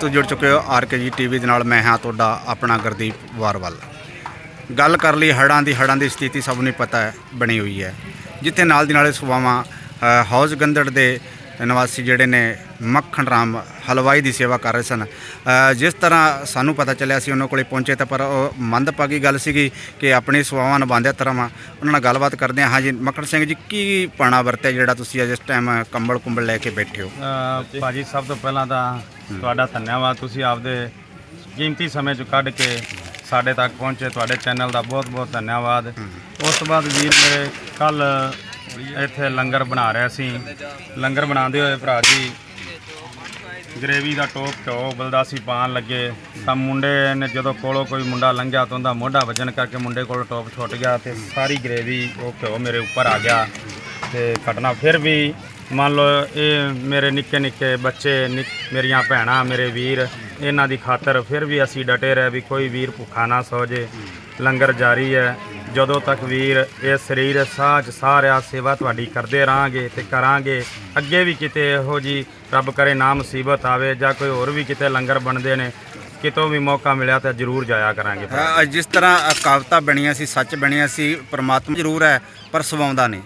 ਤੋਂ ਜੁੜ ਚੁੱਕੇ ਹੋ ਆਰਕੇਜੀ ਟੀਵੀ ਦੇ ਨਾਲ। ਮੈਂ ਹਾਂ ਤੁਹਾਡਾ ਆਪਣਾ ਗੁਰਦੀਪ ਵਾਰਵਾਲ। ਗੱਲ ਕਰ ਲਈ ਹੜ੍ਹਾਂ ਦੀ। ਹੜ੍ਹਾਂ ਦੀ ਸਥਿਤੀ ਸਭ ਨੂੰ ਪਤਾ ਹੈ ਬਣੀ ਹੋਈ ਹੈ। ਜਿੱਥੇ ਨਾਲ ਦੀ ਨਾਲੇ ਸੁਬਾਵਾਂ ਅ, ਹੌਜ਼ ਗੰਦੜ ਦੇ ਨਿਵਾਸੀ ਜਿਹੜੇ ਨੇ ਮੱਖਣ ਰਾਮ ਹਲਵਾਈ ਦੀ ਸੇਵਾ ਕਰ ਰਹੇ ਸਨ। ਜਿਸ ਤਰ੍ਹਾਂ ਸਾਨੂੰ ਪਤਾ ਚੱਲਿਆ ਸੀ ਉਹਨਾਂ ਕੋਲੇ ਪਹੁੰਚੇ ਤਾਂ ਪਰ ਉਹ ਮੰਦਭਾਗੀ ਗੱਲ ਸੀਗੀ ਕਿ ਆਪਣੀ ਸੇਵਾਵਾਂ ਨਿਭਾਉਂਦੇ ਤਰ੍ਹਾਂ ਉਹਨਾਂ ਨਾਲ ਗੱਲਬਾਤ ਕਰਦੇ ਹਾਂ। ਹਾਂਜੀ ਮੱਖਣ ਸਿੰਘ ਜੀ ਕੀ ਪਾਣਾ ਵਰਤਿਆ ਜਿਹੜਾ ਤੁਸੀਂ ਅੱਜ ਇਸ ਟਾਈਮ ਕੰਬਲ ਕੁੰਬਲ ਲੈ ਕੇ ਬੈਠੇ ਹੋ? ਭਾਜੀ ਸਭ ਤੋਂ ਪਹਿਲਾਂ ਤਾਂ ਤੁਹਾਡਾ ਧੰਨਵਾਦ। ਤੁਸੀਂ ਆਪਦੇ ਕੀਮਤੀ ਸਮੇਂ ਚੋਂ ਕੱਢ ਕੇ ਸਾਡੇ ਤੱਕ ਪਹੁੰਚੇ। ਤੁਹਾਡੇ ਚੈਨਲ ਦਾ ਬਹੁਤ ਬਹੁਤ ਧੰਨਵਾਦ ਉਸ ਤੋਂ ਬਾਅਦ ਵੀਰ ਮੇਰੇ ਕੱਲ ਇੱਥੇ ਲੰਗਰ ਬਣਾ ਰਿਹਾ ਸੀ। ਲੰਗਰ ਬਣਾਉਂਦੇ ਹੋਏ ਭਰਾ ਜੀ ਗਰੇਵੀ ਦਾ ਟੋਪ ਘਿਓ ਉਬਲਦਾ ਬਲਦਾਸੀ ਪਾਣ ਲੱਗੇ। ਤਾਂ ਮੁੰਡੇ ਨੇ ਜਦੋਂ ਕੋਲੋਂ ਕੋਈ ਮੁੰਡਾ ਲੰਘਿਆ ਤਾਂ ਉਹਦਾ ਮੋਢਾ ਵੱਜਣ ਕਰਕੇ ਮੁੰਡੇ ਕੋਲ ਟੋਪ ਛੁੱਟ ਗਿਆ ਤੇ ਸਾਰੀ ਗਰੇਵੀ, ਉਹ ਘਿਓ ਮੇਰੇ ਉੱਪਰ ਆ ਗਿਆ ਤੇ ਘਟਨਾ ਫਿਰ ਵੀ ਮੰਨ ਲਓ ਇਹ ਮੇਰੇ ਨਿੱਕੇ ਨਿੱਕੇ ਬੱਚੇ ਨਿੱਕ- ਮੇਰੀਆਂ ਭੈਣਾਂ, ਮੇਰੇ ਵੀਰ, ਇਹਨਾਂ ਦੀ ਖਾਤਰ ਫਿਰ ਵੀ ਅਸੀਂ ਡਟੇ ਰਹੇ ਵੀ ਕੋਈ ਵੀਰ ਭੁੱਖਾ ਨਾ ਸੋ ਜੇ। ਲੰਗਰ ਜਾਰੀ ਹੈ। ਜਦੋਂ ਤੱਕ ਵੀਰ ਇਹ ਸਰੀਰ ਸਾਹ 'ਚ ਸਾਹ ਰਿਹਾ ਸੇਵਾ ਤੁਹਾਡੀ ਕਰਦੇ ਰਹਾਂਗੇ ਤੇ ਕਰਾਂਗੇ। ਅੱਗੇ ਵੀ ਕਿਤੇ ਇਹੋ ਜੀ ਰੱਬ ਕਰੇ ਨਾ ਮੁਸੀਬਤ ਆਵੇ ਜਾਂ ਕੋਈ ਹੋਰ ਵੀ ਕਿਤੇ ਲੰਗਰ ਬਣਦੇ ਨੇ ਕਿਤੋਂ ਵੀ ਮੌਕਾ ਮਿਲਿਆ ਤਾਂ ਜ਼ਰੂਰ ਜਾਇਆ ਕਰਾਂਗੇ। ਜਿਸ ਤਰ੍ਹਾਂ ਅ, ਕਹਾਵਤਾਂ ਬਣੀਆਂ ਸੀ ਸੱਚ ਬਣੀਆਂ ਸੀ ਪ੍ਰਮਾਤਮਾ ਜ਼ਰੂਰ ਹੈ ਪਰ ਸਵਾਉਂਦਾ ਨਹੀਂ।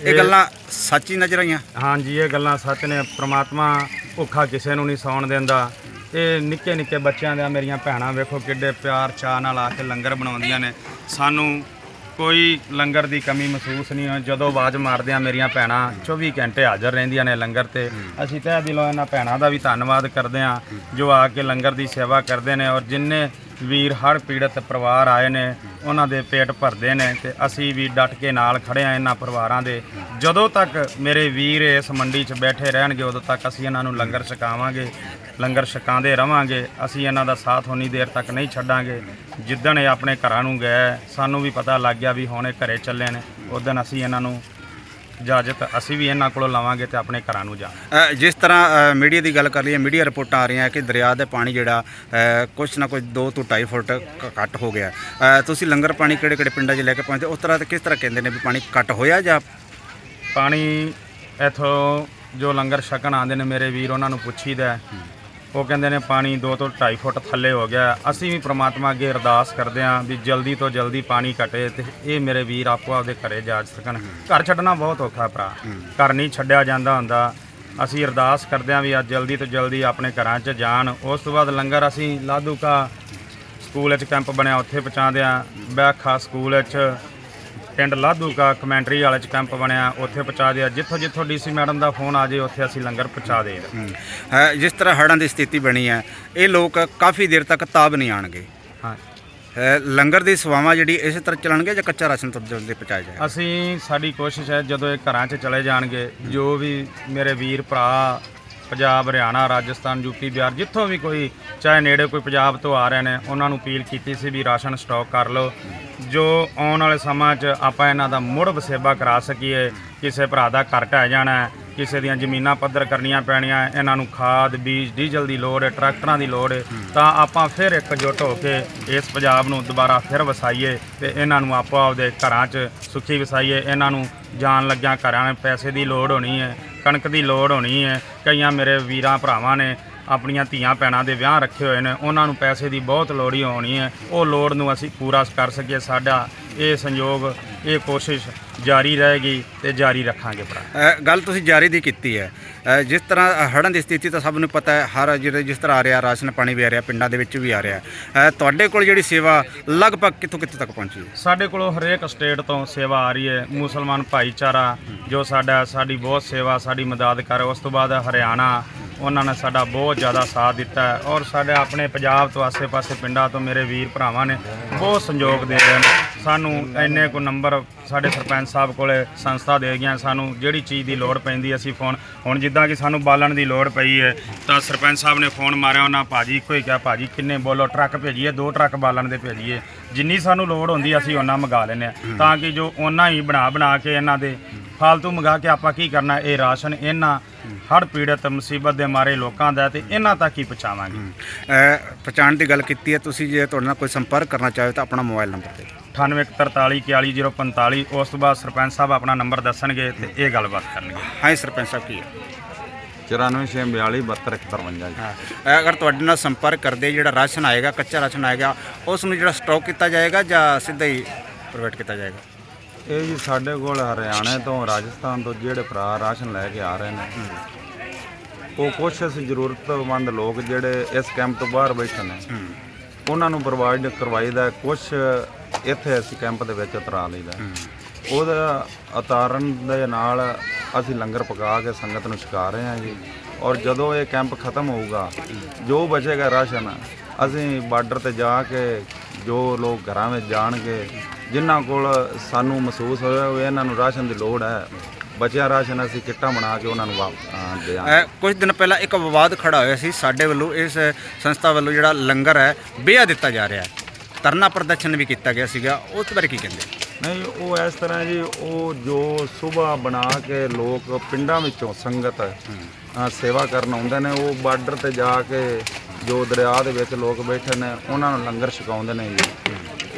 ਇਹ ਇਹ- ਗੱਲਾਂ ਸੱਚ ਹੀ ਨਜ਼ਰ ਆਈਆਂ। ਹਾਂਜੀ ਇਹ ਗੱਲਾਂ ਸੱਚ ਨੇ। ਪ੍ਰਮਾਤਮਾ ਭੁੱਖਾ ਕਿਸੇ ਨੂੰ ਨਹੀਂ ਸੌਣ ਦਿੰਦਾ। ਇਹ ਨਿੱਕੇ ਨਿੱਕੇ ਬੱਚਿਆਂ ਦਾ ਮੇਰੀਆਂ ਭੈਣਾਂ ਵੇਖੋ ਕਿੱਡੇ ਪਿਆਰ ਚਾਹ ਨਾਲ ਆ ਕੇ ਲੰਗਰ ਬਣਾਉਂਦੀਆਂ ਨੇ। ਸਾਨੂੰ ਕੋਈ ਲੰਗਰ ਦੀ ਕਮੀ ਮਹਿਸੂਸ ਨਹੀਂ ਹੋਈ। ਜਦੋਂ ਆਵਾਜ਼ ਮਾਰਦੇ ਆ ਮੇਰੀਆਂ ਭੈਣਾਂ 24 ਘੰਟੇ ਹਾਜ਼ਰ ਰਹਿੰਦੀਆਂ ਨੇ ਲੰਗਰ ਤੇ। ਅਸੀਂ ਤਹਿ ਦਿਲੋਂ ਇਹਨਾਂ ਭੈਣਾਂ ਦਾ ਵੀ ਧੰਨਵਾਦ ਕਰਦੇ ਆ ਜੋ ਆ ਕੇ ਲੰਗਰ ਦੀ ਸੇਵਾ ਕਰਦੇ ਨੇ ਔਰ ਜਿੰਨੇ ਵੀਰ ਹੜ ਪੀੜਤ ਪਰਿਵਾਰ ਆਏ ਨੇ ਉਹਨਾਂ ਦੇ ਪੇਟ ਭਰਦੇ ਨੇ ਤੇ ਅਸੀਂ ਵੀ ਡਟ ਕੇ ਨਾਲ ਖੜੇ ਆ ਇਹਨਾਂ ਪਰਿਵਾਰਾਂ ਦੇ। ਜਦੋਂ ਤੱਕ ਮੇਰੇ ਵੀਰ ਇਸ ਮੰਡੀ 'ਚ ਬੈਠੇ ਰਹਿਣਗੇ ਉਦੋਂ ਤੱਕ ਅਸੀਂ ਇਹਨਾਂ ਨੂੰ ਲੰਗਰ ਛਕਾਵਾਂਗੇ। ਲੰਗਰ ਛਕਾਉਂਦੇ ਰਵਾਂਗੇ ਅਸੀਂ ਇਹਨਾਂ ਦਾ ਸਾਥ ਉਨੀ ਦੇਰ ਤੱਕ ਨਹੀਂ ਛੱਡਾਂਗੇ। ਜਿੱਦਣ ਇਹ ਆਪਣੇ ਘਰਾਂ ਨੂੰ ਗਏ ਸਾਨੂੰ ਵੀ ਪਤਾ ਲੱਗ ਗਿਆ ਵੀ ਹੁਣ ਇਹ ਘਰੇ ਚੱਲੇ ਨੇ। ਉਦੋਂ ਅਸੀਂ ਇਹਨਾਂ ਨੂੰ ਇਜਾਜ਼ਤ ਅਸੀਂ ਵੀ ਇਹਨਾਂ ਕੋਲੋਂ ਲਵਾਂਗੇ ਤੇ ਆਪਣੇ ਘਰਾਂ ਨੂੰ ਜਾਵਾਂਗੇ ਜਿਸ ਤਰ੍ਹਾਂ ਮੀਡੀਆ ਦੀ ਗੱਲ ਕਰ ਲਈਏ ਮੀਡੀਆ ਰਿਪੋਰਟਾਂ ਆ ਰਹੀਆਂ ਕਿ ਦਰਿਆ ਦੇ ਪਾਣੀ ਜਿਹੜਾ ਅ, ਕੁਛ ਨਾ ਕੁਛ 2 ਤੋਂ 2.5 ਫੁੱਟ ਘ- ਘੱਟ ਹੋ ਗਿਆ। ਅ, ਤੁਸੀਂ ਲੰਗਰ ਪਾਣੀ ਕਿਹੜੇ ਕਿਹੜੇ ਪਿੰਡਾਂ 'ਚ ਲੈ ਕੇ ਪਹੁੰਚਦੇ ਉਸ ਤਰ੍ਹਾਂ ਤੇ ਕਿਸ ਤਰ੍ਹਾਂ ਕਹਿੰਦੇ ਨੇ ਵੀ ਪਾਣੀ ਘੱਟ ਹੋਇਆ ਜਾਂ? ਪਾਣੀ ਇਥੋਂ ਜੋ ਲੰਗਰ ਛਕਣ ਆਉਂਦੇ ਨੇ ਮੇਰੇ ਵੀਰ ਉਹਨਾਂ ਨੂੰ ਪੁੱਛੀਦਾ ਹੈ। ਉਹ ਕਹਿੰਦੇ ਨੇ ਪਾਣੀ 2 ਤੋਂ 2.5 ਫੁੱਟ ਥੱਲੇ ਹੋ ਗਿਆ। ਅਸੀਂ ਵੀ ਪ੍ਰਮਾਤਮਾ ਅੱਗੇ ਅਰਦਾਸ ਕਰਦੇ ਹਾਂ ਵੀ ਜਲਦੀ ਤੋਂ ਜਲਦੀ ਪਾਣੀ ਘਟੇ ਤੇ ਇਹ ਮੇਰੇ ਵੀਰ ਆਪੋ ਆਪਦੇ ਘਰੇ ਜਾ ਸਕਣ। ਘਰ ਛੱਡਣਾ ਬਹੁਤ ਔਖਾ ਭਰਾ। ਘਰ ਨਹੀਂ ਛੱਡਿਆ ਜਾਂਦਾ ਹੁੰਦਾ। ਅਸੀਂ ਅਰਦਾਸ ਕਰਦੇ ਹਾਂ ਵੀ ਅੱਜ ਜਲਦੀ ਤੋਂ ਜਲਦੀ ਆਪਣੇ ਘਰਾਂ 'ਚ ਜਾਣ। ਉਸ ਤੋਂ ਬਾਅਦ ਲੰਗਰ ਅਸੀਂ ਲਾਧੂਕਾ ਸਕੂਲ ਵਿੱਚ ਕੈਂਪ ਬਣਿਆ ਉੱਥੇ ਪਹੁੰਚਾਉਂਦੇ ਹਾਂ। ਬੈਖਾ ਸਕੂਲ ਵਿੱਚ ਪਿੰਡ ਲਾਧੂਕਾ ਕਮੈਂਟਰੀ ਵਾਲੇ ਚ ਕੈਂਪ ਬਣਿਆ ਉੱਥੇ ਪਹੁੰਚਾ ਦਿਆ। ਜਿੱਥੋਂ ਜਿੱਥੋਂ ਡੀਸੀ ਮੈਡਮ ਦਾ ਫੋਨ ਆ ਜੇ ਉੱਥੇ ਅਸੀਂ ਲੰਗਰ ਪਹੁੰਚਾ ਦੇਈਦਾ ਹਮ, ਅ, ਜਿਸ ਤਰ੍ਹਾਂ ਹੜ੍ਹਾਂ ਦੀ ਸਥਿਤੀ ਬਣੀ ਹੈ ਇਹ ਲੋਕ ਕਾਫੀ ਦੇਰ ਤੱਕ ਤਾਬ ਨਹੀਂ ਆਣਗੇ। ਹਾਂ। ਅ, ਲੰਗਰ ਦੀ ਸੇਵਾਵਾਂ ਜਿਹੜੀ ਇਸੇ ਤਰ੍ਹਾਂ ਚੱਲਣਗੇ ਜਾਂ ਕੱਚਾ ਰਾਸ਼ਨ ਤੋਂ ਜਲਦੀ ਪਹੁੰਚਾਇਆ ਜਾਏਗਾ? ਅਸੀਂ ਸਾਡੀ ਕੋਸ਼ਿਸ਼ ਹੈ ਜਦੋਂ ਇਹ ਘਰਾਂ 'ਚ ਚਲੇ ਜਾਣਗੇ ਜੋ ਵੀ ਮੇਰੇ ਵੀਰ ਭਰਾ ਪੰਜਾਬ ਹਰਿਆਣਾ ਰਾਜਸਥਾਨ ਯੂਪੀ ਬਿਹਾਰ ਜਿੱਥੋਂ ਵੀ ਕੋਈ ਚਾਹੇ ਨੇੜੇ ਕੋਈ ਪੰਜਾਬ ਤੋਂ ਆ ਰਹੇ ਨੇ ਉਹਨਾਂ ਨੂੰ ਅਪੀਲ ਕੀਤੀ ਸੀ ਵੀ ਰਾਸ਼ਨ ਸਟਾਕ ਕਰ ਲਓ। ਜੋ ਆਉਣ ਵਾਲੇ ਸਮਾਂ 'ਚ ਆਪਾਂ ਇਹਨਾਂ ਦਾ ਮੁੜ ਵਸੇਬਾ ਕਰਾ ਸਕੀਏ ਕਿਸੇ ਭਰਾ ਦਾ ਘਰ ਢਹਿ ਜਾਣਾ ਹੈ, ਕਿਸੇ ਦੀਆਂ ਜ਼ਮੀਨਾਂ ਪੱਧਰ ਕਰਨੀਆਂ ਪੈਣੀਆਂ ਹੈ, ਇਹਨਾਂ ਨੂੰ ਖਾਦ ਬੀਜ ਡੀਜ਼ਲ ਦੀ ਲੋੜ ਹੈ ਟਰੈਕਟਰਾਂ ਦੀ ਲੋੜ ਹੈ ਤਾਂ ਆਪਾਂ ਫਿਰ ਇਕਜੁੱਟ ਹੋ ਕੇ ਇਸ ਪੰਜਾਬ ਨੂੰ ਦੁਬਾਰਾ ਫਿਰ ਵਸਾਈਏ ਤੇ ਇਹਨਾਂ ਨੂੰ ਆਪੋ ਆਪਦੇ ਘਰਾਂ 'ਚ ਸੁਖੀ ਵਸਾਈਏ। ਇਹਨਾਂ ਨੂੰ ਜਾਣ ਲੱਗਿਆਂ ਘਰਾਂ ਨੇ ਪੈਸੇ ਦੀ ਲੋੜ ਹੋਣੀ ਹੈ ਕਣਕ ਦੀ ਲੋੜ ਹੋਣੀ ਹੈ। ਕਈਆਂ ਮੇਰੇ ਵੀਰਾਂ ਭਰਾਵਾਂ ਨੇ ਆਪਣੀਆਂ ਧੀਆਂ ਭੈਣਾਂ ਦੇ ਵਿਆਹ ਰੱਖੇ ਹੋਏ ਨੇ ਉਹਨਾਂ ਨੂੰ ਪੈਸੇ ਦੀ ਬਹੁਤ ਲੋੜ ਹੀ ਹੋਣੀ ਹੈ। ਉਹ ਲੋੜ ਨੂੰ ਅਸੀਂ ਪੂਰਾ ਕਰ ਸਕੀਏ। ਸਾਡਾ ਇਹ ਸੰਯੋਗ ਇਹ ਕੋਸ਼ਿਸ਼ ਜਾਰੀ ਰਹੇਗੀ ਤੇ ਜਾਰੀ ਰੱਖਾਂਗੇ ਭਰਾ। ਗੱਲ ਤੁਸੀਂ ਜਾਰੀ ਦੀ ਕੀਤੀ ਹੈ। ਜਿਸ ਤਰ੍ਹਾਂ ਹੜ੍ਹਾਂ ਦੀ ਸਥਿਤੀ ਤਾਂ ਸਭ ਨੂੰ ਪਤਾ ਹੈ ਹਰ ਜਿਹੜੇ ਜਿਸ ਤਰ੍ਹਾਂ ਆ ਰਿਹਾ ਰਾਸ਼ਨ ਪਾਣੀ ਵੀ ਆ ਰਿਹਾ ਪਿੰਡਾਂ ਦੇ ਵਿੱਚ ਵੀ ਆ ਰਿਹਾ। ਤੁਹਾਡੇ ਕੋਲ ਜਿਹੜੀ ਸੇਵਾ ਲਗਭਗ ਕਿੱਥੋਂ ਕਿੱਥੇ ਤੱਕ ਪਹੁੰਚੀ ਸਾਡੇ ਕੋਲੋਂ ਹਰੇਕ ਸਟੇਟ ਤੋਂ ਸੇਵਾ ਆ ਰਹੀ ਹੈ। ਮੁਸਲਮਾਨ ਭਾਈਚਾਰਾ ਜੋ ਸਾਡਾ ਸਾਡੀ ਬਹੁਤ ਸੇਵਾ ਸਾਡੀ ਮਦਦ ਕਰ ਉਸ ਤੋਂ ਬਾਅਦ ਹਰਿਆਣਾ ਉਹਨਾਂ ਨੇ ਸਾਡਾ ਬਹੁਤ ਜ਼ਿਆਦਾ ਸਾਥ ਦਿੱਤਾ ਹੈ ਔਰ ਸਾਡੇ ਆਪਣੇ ਪੰਜਾਬ ਤੋਂ ਆਸੇ-ਪਾਸੇ ਪਿੰਡਾਂ ਤੋਂ ਮੇਰੇ ਵੀਰ ਭਰਾਵਾਂ ਨੇ ਬਹੁਤ ਸੰਯੋਗ ਦੇ ਰਹੇ ਨੇ। ਸਾਨੂੰ ਇੰਨੇ ਕੋ ਨੰਬਰ ਸਾਡੇ ਸਰਪੰਚ ਸਾਹਿਬ ਕੋਲੇ ਸੰਸਥਾ ਦੇ ਗਈਆਂ। ਸਾਨੂੰ ਜਿਹੜੀ ਚੀਜ਼ ਦੀ ਲੋੜ ਪੈਂਦੀ, ਅਸੀਂ ਫੋਨ ਹੁਣ ਜਿੱਦਾਂ ਕਿ ਸਾਨੂੰ ਬਾਲਣ ਦੀ ਲੋੜ ਪਈ ਹੈ, ਤਾਂ ਸਰਪੰਚ ਸਾਹਿਬ ਨੇ ਫੋਨ ਮਾਰਿਆ, ਉਹਨਾਂ ਭਾਜੀ ਇੱਕੋ ਹੀ ਕਿਹਾ, ਭਾਜੀ, ਕਿੰਨੇ ਬੋਲੋ, ਟਰੱਕ ਭੇਜੀਏ, ਦੋ ਟਰੱਕ ਬਾਲਣ ਦੇ ਭੇਜੀਏ। ਜਿੰਨੀ ਸਾਨੂੰ ਲੋੜ ਹੁੰਦੀ, ਅਸੀਂ ਉਹਨਾਂ ਮੰਗਾ ਲੈਂਦੇ ਹਾਂ। ਤਾਂ ਕਿ ਜੋ ਉਹਨਾਂ ਹੀ ਬਣਾ ਬਣਾ ਕੇ ਇਹਨਾਂ ਦੇ ਫਾਲਤੂ ਮੰਗਾ ਕੇ ਆਪਾਂ ਕੀ ਕਰਨਾ, ਇਹ ਰਾਸ਼ਨ, ਇਹਨਾਂ ਹੜ ਪੀੜਤ ਮੁਸੀਬਤ ਦੇ ਮਾਰੇ ਲੋਕਾਂ ਦਾ ਤੇ ਇਹਨਾਂ ਤੱਕ ਹੀ ਪਹੁੰਚਾਵਾਂਗੇ? ਅ, ਪਛਾਣ ਦੀ ਗੱਲ ਕੀਤੀ ਹੈ ਤੁਸੀਂ ਜੇ ਤੁਹਾਡੇ ਨਾਲ ਕੋਈ ਸੰਪਰਕ ਕਰਨਾ ਚਾਹੋ ਤਾਂ ਆਪਣਾ ਮੋਬਾਈਲ ਨੰਬਰ ਦੇ 9843414045 ਉਸ ਤੋਂ ਬਾਅਦ ਸਰਪੰਚ ਸਾਹਿਬ ਆਪਣਾ ਨੰਬਰ ਦੱਸਣਗੇ ਤੇ ਇਹ ਗੱਲਬਾਤ ਕਰਨਗੇ। ਹਾਂ ਜੀ, ਸਰਪੰਚ ਸਾਹਿਬ ਕੀ ਹੈ? 9442 7253 ਜੀ। ਹਾਂ। ਅ, ਅਗਰ ਤੁਹਾਡੇ ਨਾਲ ਸੰਪਰਕ ਕਰਦੇ ਜਿਹੜਾ ਰਾਸ਼ਨ ਆਏਗਾ ਕੱਚਾ ਰਾਸ਼ਨ ਆਏਗਾ ਉਸ ਨੂੰ ਜਿਹੜਾ ਸਟਾਕ ਕੀਤਾ ਜਾਏਗਾ ਜਾਂ ਸਿੱਧਾ ਹੀ ਪ੍ਰੋਵਾਈਡ ਕੀਤਾ ਜਾਏਗਾ? ਇਹ ਜੀ ਸਾਡੇ ਕੋਲ ਹਰਿਆਣੇ ਤੋਂ ਰਾਜਸਥਾਨ ਤੋਂ ਜਿਹੜੇ ਭਰਾ ਰਾਸ਼ਨ ਲੈ ਕੇ ਆ ਰਹੇ ਨੇ ਉਹ ਕੁਛ ਅਸੀਂ ਜ਼ਰੂਰਤਮੰਦ ਲੋਕ ਜਿਹੜੇ ਇਸ ਕੈਂਪ ਤੋਂ ਬਾਹਰ ਬੈਠੇ ਨੇ ਉਹਨਾਂ ਨੂੰ ਪ੍ਰੋਵਾਈਡ ਕਰਵਾਈਦਾ ਕੁਛ ਇੱਥੇ ਅਸੀਂ ਕੈਂਪ ਦੇ ਵਿੱਚ ਉਤਰਾ ਲਈਦਾ ਉਹਦਾ ਉਤਾਰਨ ਦੇ ਨਾਲ ਅਸੀਂ ਲੰਗਰ ਪਕਾ ਕੇ ਸੰਗਤ ਨੂੰ ਛਕਾ ਰਹੇ ਹਾਂ ਜੀ। ਔਰ ਜਦੋਂ ਇਹ ਕੈਂਪ ਖਤਮ ਹੋਊਗਾ ਜੋ ਬਚੇਗਾ ਰਾਸ਼ਨ ਅਸੀਂ ਬਾਰਡਰ ਤੇ ਜਾ ਕੇ ਜੋ ਲੋਕ ਘਰਾਂ ਵਿੱਚ ਜਾਣਗੇ ਜਿਨ੍ਹਾਂ ਕੋਲ ਸਾਨੂੰ ਮਹਿਸੂਸ ਹੋਇਆ ਵੀ ਇਹਨਾਂ ਨੂੰ ਰਾਸ਼ਨ ਦੀ ਲੋੜ ਹੈ। ਬਚਿਆ ਰਾਸ਼ਨ ਅਸੀਂ ਕਿੱਟਾਂ ਬਣਾ ਕੇ ਉਹਨਾਂ ਨੂੰ ਵਾਪ- ਅਹ ਦਿਆਂਗੇ ਅ, ਕੁਝ ਦਿਨ ਪਹਿਲਾਂ ਇੱਕ ਵਿਵਾਦ ਖੜਾ ਹੋਇਆ ਸੀ ਸਾਡੇ ਵੱਲੋਂ ਇਸ ਸੰਸਥਾ ਵੱਲੋਂ ਜਿਹੜਾ ਲੰਗਰ ਹੈ ਬੇਆ ਦਿੱਤਾ ਜਾ ਰਿਹਾ ਹੈ। ਧਰਨਾ ਪ੍ਰਦਰਸ਼ਨ ਵੀ ਕੀਤਾ ਗਿਆ ਸੀਗਾ ਉਸ ਬਾਰੇ ਕੀ ਕਹਿੰਦੇ? ਨਹੀਂ ਉਹ ਇਸ ਤਰ੍ਹਾਂ ਜੀ ਉਹ ਜੋ ਸਵੇਰ ਬਣਾ ਕੇ ਲੋਕ ਪਿੰਡਾਂ ਵਿੱਚੋਂ ਸੰਗਤ ਸੇਵਾ ਕਰਨ ਆਉਂਦੇ ਨੇ ਉਹ ਬਾਰਡਰ ਤੇ ਜਾ ਕੇ ਜੋ ਦਰਿਆ ਦੇ ਵਿੱਚ ਲੋਕ ਬੈਠੇ ਨੇ ਉਹਨਾਂ ਨੂੰ ਲੰਗਰ ਛਕਾਉਂਦੇ ਨੇ ਜੀ।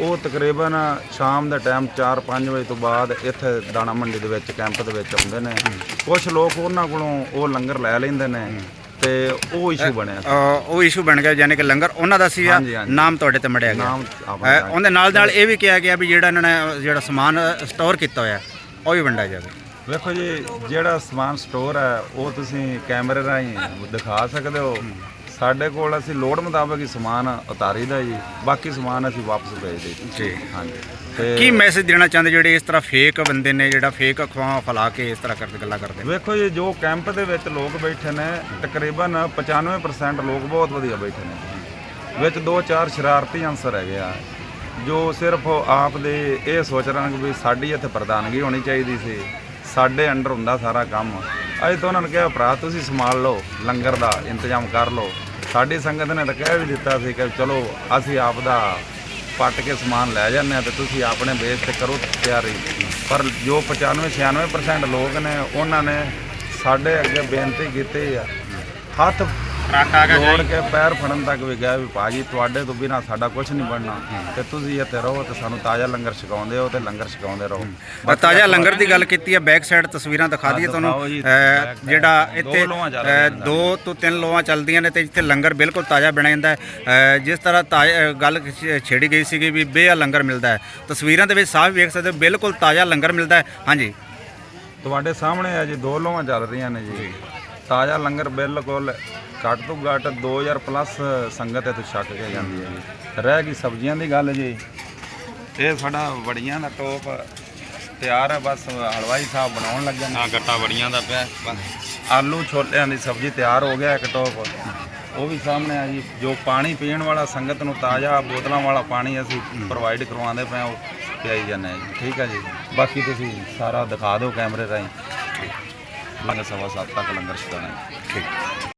ਉਹ ਤਕਰੀਬਨ ਸ਼ਾਮ ਦੇ ਟਾਈਮ 4-5 ਵਜੇ ਤੋਂ ਬਾਅਦ ਇੱਥੇ ਦਾਣਾ ਮੰਡੀ ਦੇ ਵਿੱਚ ਕੈਂਪ ਦੇ ਵਿੱਚ ਆਉਂਦੇ ਨੇ। ਕੁਝ ਲੋਕ ਉਹਨਾਂ ਕੋਲੋਂ ਉਹ ਲੰਗਰ ਲੈ ਲੈਂਦੇ ਨੇ ਤੇ ਉਹ ਇਸ਼ੂ ਬਣਿਆ ਉਹ ਇਸ਼ੂ ਬਣ ਗਿਆ ਯਾਨੀ ਕਿ ਲੰਗਰ ਉਹਨਾਂ ਦਾ ਸੀਗਾ ਹਾਂਜੀ, ਹਾਂਜੀ। ਨਾਮ ਤੁਹਾਡੇ ਤੇ ਮੜਿਆ ਗਿਆ। ਨਾਮ ਆਪਣਾ ਅ, ਉਹਦੇ ਨਾਲ ਨਾਲ ਇਹ ਵੀ ਕਿਹਾ ਗਿਆ ਵੀ ਜਿਹੜਾ ਇਹਨਾਂ ਨੇ ਜਿਹੜਾ ਸਮਾਨ ਸਟੋਰ ਕੀਤਾ ਹੋਇਆ ਉਹ ਵੀ ਵੰਡਿਆ ਜਾਵੇ। ਵੇਖੋ ਜੀ ਜਿਹੜਾ ਸਮਾਨ ਸਟੋਰ ਹੈ ਉਹ ਤੁਸੀਂ ਕੈਮਰੇ ਰਾਹੀਂ ਦਿਖਾ ਸਕਦੇ ਹੋ। ਸਾਡੇ ਕੋਲ ਅਸੀਂ ਲੋੜ ਮੁਤਾਬਕ ਹੀ ਸਮਾਨ ਉਤਾਰੀਦਾ ਜੀ। ਬਾਕੀ ਸਮਾਨ ਅਸੀਂ ਵਾਪਸ ਭੇਜ ਦੇ ਜੀ। ਹਾਂਜੀ। ਕੀ ਤੇ ਮੈਸੇਜ ਦੇਣਾ ਚਾਹੁੰਦੇ ਜਿਹੜੇ ਇਸ ਤਰ੍ਹਾਂ ਫੇਕ ਬੰਦੇ ਨੇ ਜਿਹੜਾ ਫੇਕ ਅਫਵਾਹਾਂ ਫੈਲਾ ਕੇ ਇਸ ਤਰ੍ਹਾਂ ਕਰਦੇ ਗੱਲਾਂ ਕਰਦੇ? ਨੇ ਵੇਖੋ ਜੀ ਜੋ ਕੈਂਪ ਦੇ ਵਿੱਚ ਲੋਕ ਬੈਠੇ ਨੇ ਤਕਰੀਬਨ 95% ਲੋਕ ਬਹੁਤ ਵਧੀਆ ਬੈਠੇ ਨੇ। ਵਿੱਚ ਦੋ ਚਾਰ ਸ਼ਰਾਰਤੀ ਅੰਸਰ ਹੈਗੇ ਆ ਜੋ ਸਿਰਫ ਆਪ ਦੇ ਇਹ ਸੋਚ ਰਹੇ ਨੇ ਕਿ ਵੀ ਸਾਡੀ ਇੱਥੇ ਪ੍ਰਧਾਨਗੀ ਹੋਣੀ ਚਾਹੀਦੀ ਸੀ। ਸਾਡੇ ਅੰਡਰ ਹੁੰਦਾ ਸਾਰਾ ਕੰਮ। ਅੱਜ ਤਾਂ ਉਹਨਾਂ ਨੇ ਕਿਹਾ ਭਰਾ ਤੁਸੀਂ ਸੰਭਾਲ ਲਓ ਲੰਗਰ ਦਾ ਇੰਤਜ਼ਾਮ ਕਰ ਲਓ। ਸਾਡੀ ਸੰਗਤ ਨੇ ਤਾਂ ਕਹਿ ਵੀ ਦਿੱਤਾ ਸੀ ਕਿ ਚਲੋ, ਅਸੀਂ ਆਪ ਦਾ ਪੱਟ ਕੇ ਸਮਾਨ ਲੈ ਜਾਂਦੇ ਆ ਤੇ ਤੁਸੀਂ ਆਪਣੇ ਬੇਸ ਤੇ ਕਰੋ ਤਿਆਰੀ। ਪਰ ਜੋ 95 96% ਲੋਕ ਨੇ, ਉਹਨਾਂ ਨੇ ਸਾਡੇ ਅੱਗੇ ਬੇਨਤੀ ਕੀਤੀ ਆ। ਹੱਥ ਰਾਖਾ ਜੋੜ ਕੇ ਪੈਰ ਫੜਨ ਤੱਕ ਵੀ ਗਿਆ ਵੀ ਭਾਜੀ ਤੁਹਾਡੇ ਤੋਂ ਬਿਨਾ ਸਾਡਾ ਕੁਝ ਨਹੀਂ ਬਣਨਾ। ਤੇ ਤੁਸੀਂ ਇੱਥੇ ਰਹੋ ਤੇ ਸਾਨੂੰ ਤਾਜ਼ਾ ਲੰਗਰ ਛਕਾਉਂਦੇ ਹੋ ਤੇ ਲੰਗਰ ਛਕਾਉਂਦੇ ਰਹੋ। ਤਾਜ਼ਾ ਲੰਗਰ ਦੀ ਗੱਲ ਕੀਤੀ ਹੈ ਬੈਕ ਸਾਈਡ ਤਸਵੀਰਾਂ ਦਿਖਾ ਦਈਏ ਤੁਹਾਨੂੰ। ਦਿਖਾਓ ਜੀ, ਅ, back side। ਜਿਹੜਾ ਦੋ ਇੱਥੇ ਲੋਹਾਂ ਚੱਲ ਅ, ਰਹੀਆਂ ਨੇ। ਦੋ ਤੋਂ ਤਿੰਨ ਲੋਹਾਂ ਚੱਲਦੀਆਂ ਨੇ ਤੇ ਇੱਥੇ ਲੰਗਰ ਬਿਲਕੁਲ ਤਾਜ਼ਾ ਬਣਿਆ ਜਾਂਦਾ ਹੈ। ਅ, ਜਿਸ ਤਰ੍ਹਾਂ ਤਾਜ਼ਾ- ਅ, ਗੱਲ ਛ- ਛੇੜੀ ਗਈ ਸੀਗੀ ਵੀ ਬੇਆ ਲੰਗਰ ਮਿਲਦਾ ਹੈ। ਤਸਵੀਰਾਂ ਦੇ ਵਿੱਚ ਸਾਫ਼ ਵੇਖ ਸਕਦੇ ਹੋ ਬਿਲਕੁਲ ਤਾਜ਼ਾ ਲੰਗਰ ਮਿਲਦਾ ਹੈ। ਹਾਂਜੀ। ਤੁਹਾਡੇ ਸਾਹਮਣੇ ਆ ਜੀ ਦੋ ਲੋਹਾਂ ਚੱਲ ਰਹੀਆਂ ਨੇ ਜੀ। ਤਾਜ਼ਾ ਲੰਗਰ ਬਿਲਕੁਲ ਘੱਟ ਤੋਂ ਘੱਟ 2000 ਪਲੱਸ ਸੰਗਤ ਇੱਥੇ ਛਕ ਕੇ ਜਾਂਦੀ ਹੈ ਜੀ। ਰਹਿ ਗਈ ਸਬਜ਼ੀਆਂ ਦੀ ਗੱਲ ਜੀ। ਇਹ ਸਾਡਾ ਵੜੀਆਂ ਦਾ ਟੋਪ ਤਿਆਰ ਹੈ ਬਸ ਹਲਵਾਈ ਸਾਹਿਬ ਬਣਾਉਣ ਲੱਗੇ ਨੇ। ਗੱਟਾ ਬੜੀਆਂ ਦਾ ਪਿਆ। ਬਸ ਆਲੂ ਛੋਲਿਆਂ ਦੀ ਸਬਜ਼ੀ ਤਿਆਰ ਹੋ ਗਿਆ ਇੱਕ ਟੋਪ। ਉਹ ਵੀ ਸਾਹਮਣੇ ਆ ਜੀ। ਜੋ ਪਾਣੀ ਪੀਣ ਵਾਲਾ ਸੰਗਤ ਨੂੰ ਤਾਜ਼ਾ ਬੋਤਲਾਂ ਵਾਲਾ ਪਾਣੀ ਅਸੀਂ ਪ੍ਰੋਵਾਈਡ ਕਰਵਾਉਂਦੇ ਪਏ ਉਹ ਪਿਆਈ ਜਾਂਦੇ ਹਾਂ ਜੀ। ਠੀਕ ਹੈ ਜੀ। ਬਾਕੀ ਤੁਸੀਂ ਸਾਰਾ ਦਿਖਾ ਦਿਓ ਕੈਮਰੇ ਰਾਹੀਂ। ਲੰਗਰ ਸਵਾ ਸੱਤ ਤੱਕ ਲੰਗਰ ਛਕਾਉਣਾ ਹੈ ਠੀਕ